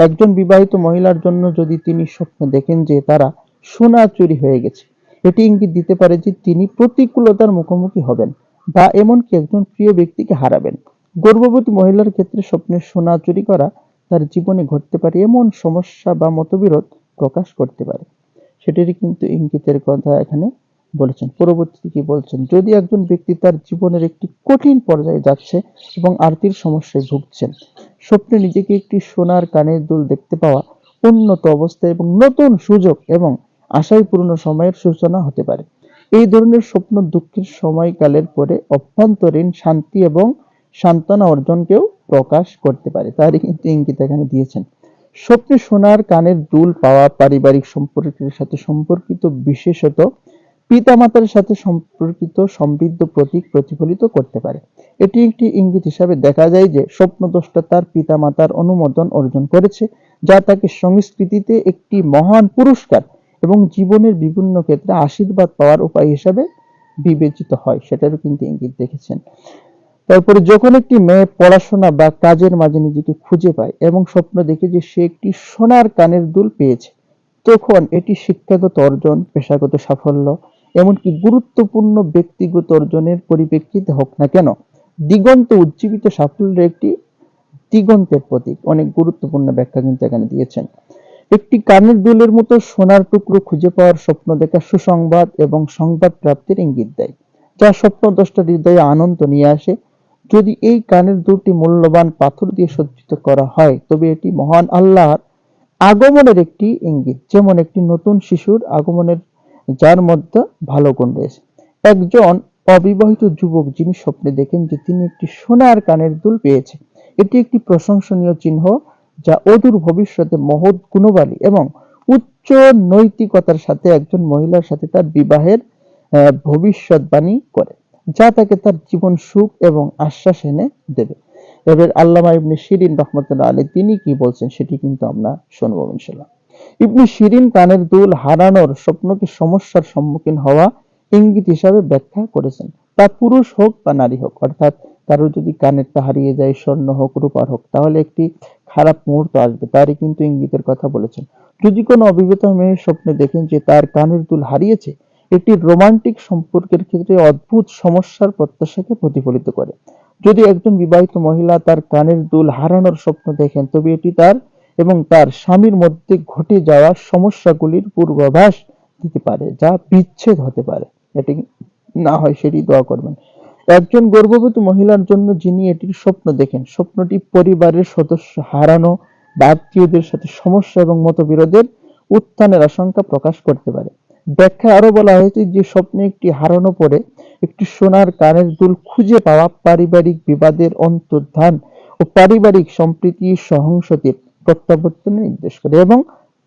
একজন বিবাহিত মহিলার জন্য যদি তিনি স্বপ্ন দেখেন যে তারা সোনা চুরি হয়ে গেছে, এটি ইঙ্গিত দিতে পারে যে তিনি প্রতিকূলতার মুখোমুখি হবেন বা এমনকি একজন প্রিয় ব্যক্তিকে হারাবেন। গর্ভবতী মহিলার ক্ষেত্রে স্বপ্নে সোনা চুরি করা তার জীবনে ঘটতে পারে, এমন সমস্যা বা মতবিরোধ প্রকাশ করতে পারে। সেটিরই কিন্তু ইঙ্গিতের কথা এখানে বলেছেন। পরবর্তীতে কি বলছেন? যদি একজন ব্যক্তি তার জীবনের একটি কঠিন পর্যায়ে যাচ্ছে এবং আর্থিক সমস্যায় ভুগছেন স্বপ্নে নিজেকে একটি সোনার কানের দুল দেখতে পাওয়া উন্নত অবস্থা এবং নতুন সুযোগ এবং আশায় পূর্ণ সময়ের সূচনা হতে পারে। এই ধরনের স্বপ্ন দুঃখের সময়কালের পরে অভ্যন্তরীণ শান্তি এবং সান্ত্বনা অর্জনকেও প্রকাশ করতে পারে। তারই কিন্তু ইঙ্গিত এখানে দিয়েছেন। স্বপ্নে সোনার কানের দুল পাওয়া পারিবারিক সম্পর্কের সাথে সম্পর্কিত বিশেষত পিতামাতার সাথে সম্পর্কিত সমৃদ্ধ প্রতীক প্রতিফলিত করতে পারে। এটি একটি ইঙ্গিত হিসাবে দেখা যায় যে স্বপ্নদ্রষ্টা তার পিতামাতার অনুমোদন অর্জন করেছে, যা তাকে সংস্কৃতিতে একটি মহান পুরস্কার এবং জীবনের বিভিন্ন ক্ষেত্রে আশীর্বাদ পাওয়ার উপায় হিসাবে বিবেচিত হয়। সেটারও কিন্তু ইঙ্গিত দেখেছেন। তারপরে যখন একটি মেয়ে পড়াশোনা বা কাজের মাঝে নিজেকে খুঁজে পায় এবং স্বপ্ন দেখে যে সে একটি সোনার কানের দুল পেয়েছে, তখন এটি শিক্ষাগত অর্জন, পেশাগত সাফল্য এমনকি গুরুত্বপূর্ণ ব্যক্তিগত অর্জনের পরিপ্রেক্ষিতে হোক না কেন, দিগন্ত উজ্জীবিত সাফল্যের একটি দিগন্তের প্রতীক। অনেক গুরুত্বপূর্ণ ব্যাখ্যা কিন্তু এখানে দিয়েছেন। একটি কানের দুলের মতো সোনার টুকরো খুঁজে পাওয়ার স্বপ্ন দেখা সুসংবাদ এবং সংবাদ প্রাপ্তির ইঙ্গিত দেয়, যা স্বপ্নদ্রষ্টার হৃদয়ে আনন্দ নিয়ে আসে। যদি এই কানের দুটি মূল্যবান পাথর দিয়ে সজ্জিত করা হয়, তবে এটি মহান আল্লাহর আগমনের একটি ইঙ্গিত। যেমন একটি নতুন শিশুর আগমনের যার মধ্যে ভালো গুণ রয়েছে। একজন অবিবাহিত যুবক যিনি স্বপ্নে দেখেন যে তিনি একটি সোনার কানের দুল পেয়েছে। এটি একটি প্রশংসনীয় চিহ্ন যা অদূর ভবিষ্যতে মহৎ গুণবালী এবং উচ্চ নৈতিকতার সাথে একজন মহিলার সাথে তার বিবাহের ভবিষ্যৎবাণী করে, যা তাকে তার জীবন সুখ এবং আশ্বাস এনে দেবে। এবার আল্লামা ইবনে শিরিন রহমতুল্লাহ আলী তিনি কি বলছেন সেটি কিন্তু আমরা শুনব ইনশাল্লাহ ইবনে শিরিন কানের দুল হারানোর স্বপ্নকে সমস্যার সম্মুখীন হওয়া ইঙ্গিত হিসাবে ব্যাখ্যা করেছেন। তা পুরুষ হোক বা নারী হোক, অর্থাৎ কারও যদি কানেরটা হারিয়ে যায়, স্বর্ণ হোক, রূপার হোক, তাহলে একটি খারাপ মুহূর্ত আসবে, তারই কিন্তু ইঙ্গিতের কথা বলেছেন। যদি কোনো অভিজ্ঞতা মেয়ে স্বপ্নে দেখেন যে তার কানের দুল হারিয়েছে এটি রোমান্টিক সম্পর্কের ক্ষেত্রে অদ্ভুত সমস্যার প্রত্যাশাকে প্রতিফলিত করে। যদি একজন বিবাহিত মহিলা তার কানের দুল হারানোর স্বপ্ন দেখেন, তবে এটি তার এবং তার স্বামীর মধ্যে ঘটে যাওয়া সমস্যাগুলির পূর্বাভাস দিতে পারে, যা বিচ্ছেদ হতে পারে। এটি না হয় সেটি দোয়া করবেন। একজন গর্ভবতী মহিলার জন্য যিনি এটির স্বপ্ন দেখেন, স্বপ্নটি পরিবারের সদস্য হারানো, বা সাথে সমস্যা এবং মতবিরোধের উত্থানের আশঙ্কা প্রকাশ করতে পারে। ব্যাখ্যা আরও বলা হয়েছে যে স্বপ্নে একটি হারানো পরে একটি সোনার কানের দুল খুঁজে পাওয়া পারিবারিক বিবাদের অন্তর্ধান ও পারিবারিক সম্প্রীতি সহংসতির প্রত্যাবর্তনে নির্দেশ করে এবং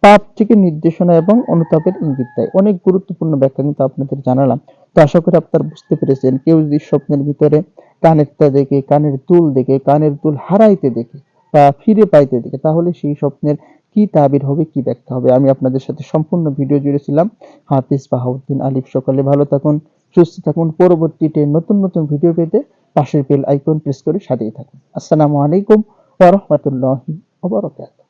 পাপ থেকে নির্দেশনা এবং অনুতাপের ইঙ্গিত দেয়। অনেক গুরুত্বপূর্ণ ব্যাখ্যা কিন্তু আপনাদের জানালাম। তো আশা করি আপনারা বুঝতে পেরেছেন, কেউ যদি স্বপ্নের ভিতরে কানেরটা দেখে, কানের দুল দেখে, কানের দুল হারাইতে দেখে বা ফিরে পাইতে দেখে, তাহলে সেই স্বপ্নের কি তাবির হবে, কি ব্যাখ্যা হবে? আমি আপনাদের সাথে সম্পূর্ণ ভিডিও জুড়েছিলাম হাফিজ বাহাউদ্দিন আলিফ, সকালে ভালো থাকুন, সুস্থ থাকুন। পরবর্তীতে নতুন নতুন ভিডিও পেতে পাশের বেল আইকন প্রেস করে সাথেই থাকুন। আসসালামু আলাইকুম ওয়া রাহমাতুল্লাহি ওয়া বারাকাতুহু